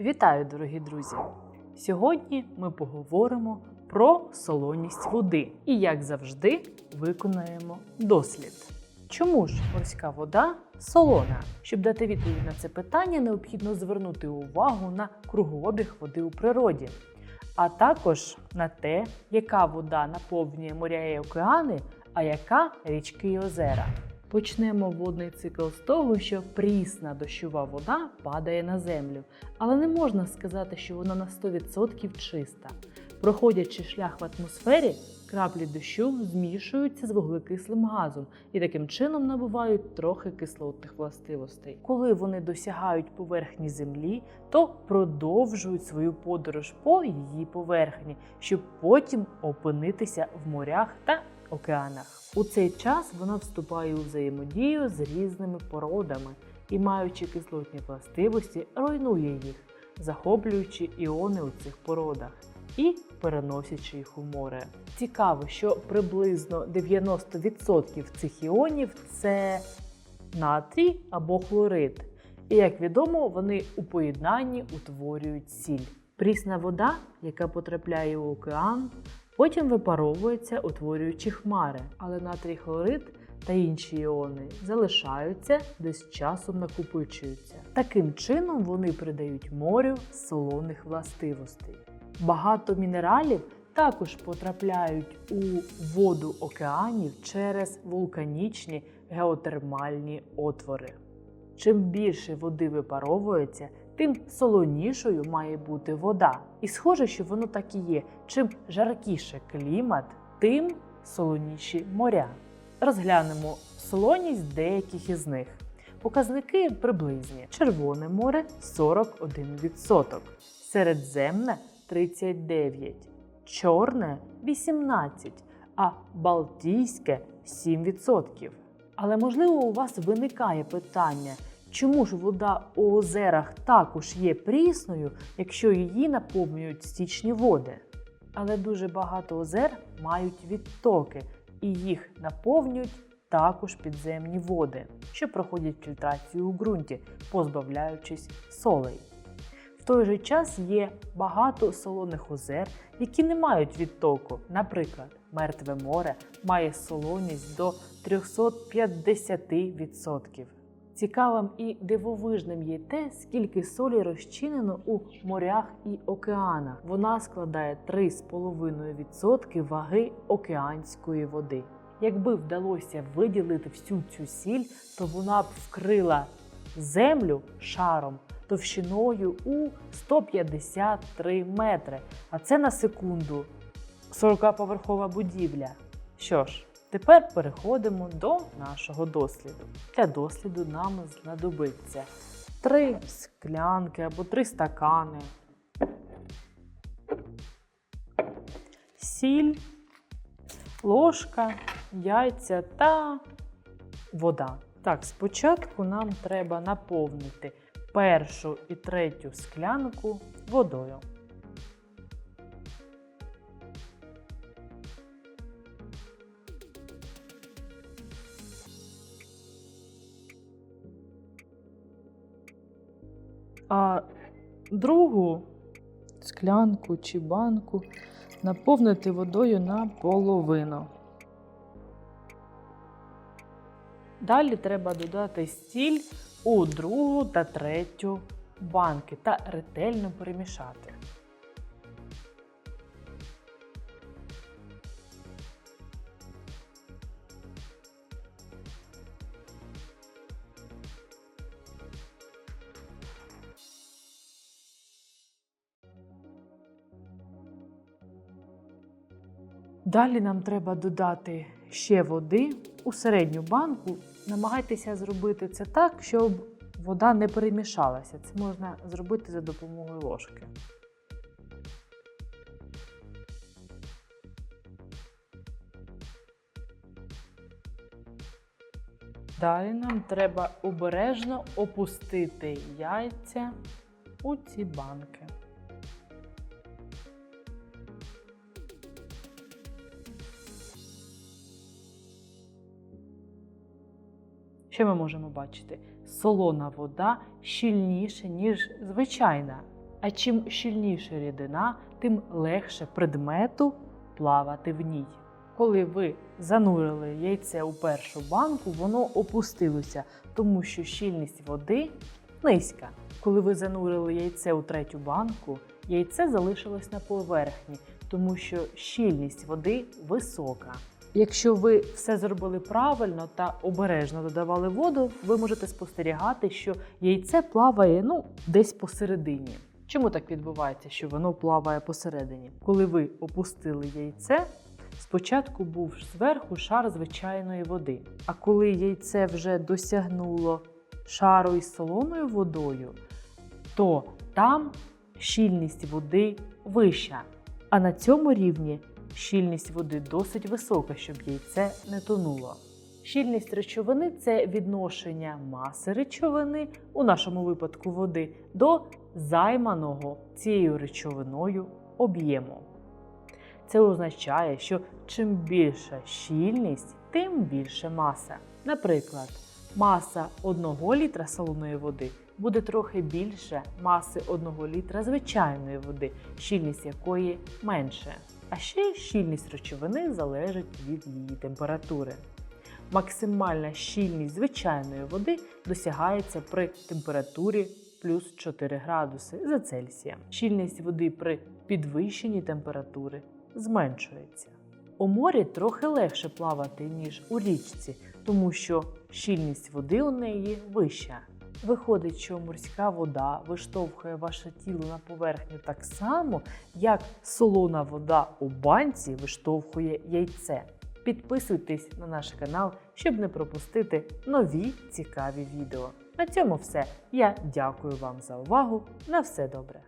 Вітаю, дорогі друзі! Сьогодні ми поговоримо про солоність води і, як завжди, виконаємо дослід. Чому ж морська вода солона? Щоб дати відповідь на це питання, необхідно звернути увагу на кругообіг води у природі, а також на те, яка вода наповнює моря і океани, а яка річки і озера. Почнемо водний цикл з того, що прісна дощова вода падає на землю, але не можна сказати, що вона на 100% чиста. Проходячи шлях в атмосфері, краплі дощу змішуються з вуглекислим газом і таким чином набувають трохи кислотних властивостей. Коли вони досягають поверхні землі, то продовжують свою подорож по її поверхні, щоб потім опинитися в морях та океанах. У цей час вона вступає у взаємодію з різними породами і, маючи кислотні властивості, руйнує їх, захоплюючи іони у цих породах і переносячи їх у море. Цікаво, що приблизно 90% цих іонів це натрій або хлорид. І як відомо, вони у поєднанні утворюють сіль. Прісна вода, яка потрапляє у океан, потім випаровується, утворюючи хмари, але натрій хлорид та інші іони залишаються, де з часом накопичуються. Таким чином вони придають морю солоних властивостей. Багато мінералів також потрапляють у воду океанів через вулканічні геотермальні отвори. Чим більше води випаровується, тим солонішою має бути вода. І схоже, що воно так і є. Чим жаркіше клімат, тим солоніші моря. Розглянемо солоність деяких із них. Показники приблизні: Червоне море 41%, Середземне 39%, Чорне 18%, а Балтійське 7%. Але можливо у вас виникає питання, чому ж вода у озерах також є прісною, якщо її наповнюють стічні води? Але дуже багато озер мають відтоки, і їх наповнюють також підземні води, що проходять фільтрацію у ґрунті, позбавляючись солей. В той же час є багато солоних озер, які не мають відтоку. Наприклад, Мертве море має солоність до 350%. Цікавим і дивовижним є те, скільки солі розчинено у морях і океанах. Вона складає 3,5% ваги океанської води. Якби вдалося виділити всю цю сіль, то вона б вкрила землю шаром товщиною у 153 метри. А це на секунду 40-поверхова будівля. Що ж, тепер переходимо до нашого досліду. Для досліду нам знадобиться три склянки або три стакани, сіль, ложка, яйця та вода. Так, спочатку нам треба наповнити першу і третю склянку водою. А другу склянку чи банку наповнити водою наполовину. Далі треба додати стіль у другу та третю банки та ретельно перемішати. Далі нам треба додати ще води у середню банку. Намагайтеся зробити це так, щоб вода не перемішалася. Це можна зробити за допомогою ложки. Далі нам треба обережно опустити яйця у ці банки. Що ми можемо бачити? Солона вода щільніша, ніж звичайна. А чим щільніша рідина, тим легше предмету плавати в ній. Коли ви занурили яйце у першу банку, воно опустилося, тому що щільність води низька. Коли ви занурили яйце у третю банку, яйце залишилось на поверхні, тому що щільність води висока. Якщо ви все зробили правильно та обережно додавали воду, ви можете спостерігати, що яйце плаває ну, десь посередині. Чому так відбувається, що воно плаває посередині? Коли ви опустили яйце, спочатку був зверху шар звичайної води. А коли яйце вже досягнуло шару із солоною водою, то там щільність води вища. А на цьому рівні щільність води досить висока, щоб яйце не тонуло. Щільність речовини це відношення маси речовини, у нашому випадку води, до займаного цією речовиною об'єму. Це означає, що чим більша щільність, тим більше маса. Наприклад, маса 1 літра солоної води буде трохи більше маси 1 літра звичайної води, щільність якої менше. А ще щільність речовини залежить від її температури. Максимальна щільність звичайної води досягається при температурі плюс 4 градуси за Цельсієм. Щільність води при підвищенні температури зменшується. У морі трохи легше плавати, ніж у річці, тому що щільність води у неї вища. Виходить, що морська вода виштовхує ваше тіло на поверхню так само, як солона вода у банці виштовхує яйце. Підписуйтесь на наш канал, щоб не пропустити нові цікаві відео. На цьому все. Я дякую вам за увагу. На все добре!